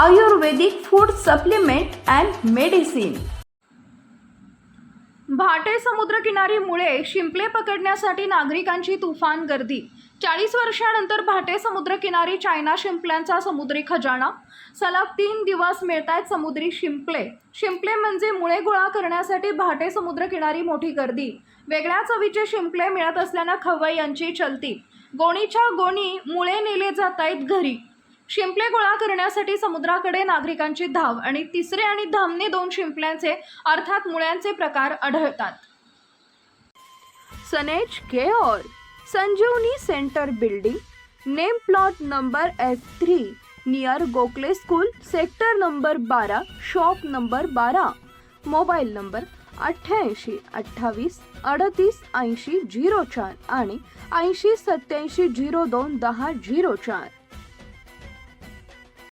Ayurvedic food supplement and medicine Bhate समुद्रकिनारी मुळे शिंपले पकडण्यासाठी नागरिकांची तुफान गर्दी. चाळीस वर्षानंतर भाटे समुद्रकिनारी चायना शिंपल्यांचा समुद्री खजाना. सलग तीन दिवस मिळत आहेत समुद्री शिंपले. शिंपले म्हणजे मुळे गोळा करण्यासाठी भाटे समुद्रकिनारी मोठी गर्दी. वेगळ्या चवीचे शिंपले मिळत असल्यानं खवय्यांची चलती. गोणीच्या गोणी मुळे नेले जात आहेत घरी. शिंपले गोळा करण्यासाठी समुद्राकडे नागरिकांची धाव आणि तिसरे आणि धामने दोन शिंपल्यांचे अर्थात मुळ्यांचे प्रकार आढळतात. सनेज केओर Sanjeevani centre building name plot number F three near Gokhale school sector number बारा शॉप नंबर बारा मोबाईल नंबर अठ्ठ्याऐंशी अठ्ठावीस अडतीस ऐंशी झिरो चार आणि ऐंशी सत्याऐंशी झिरो दोन दहा झिरो चार.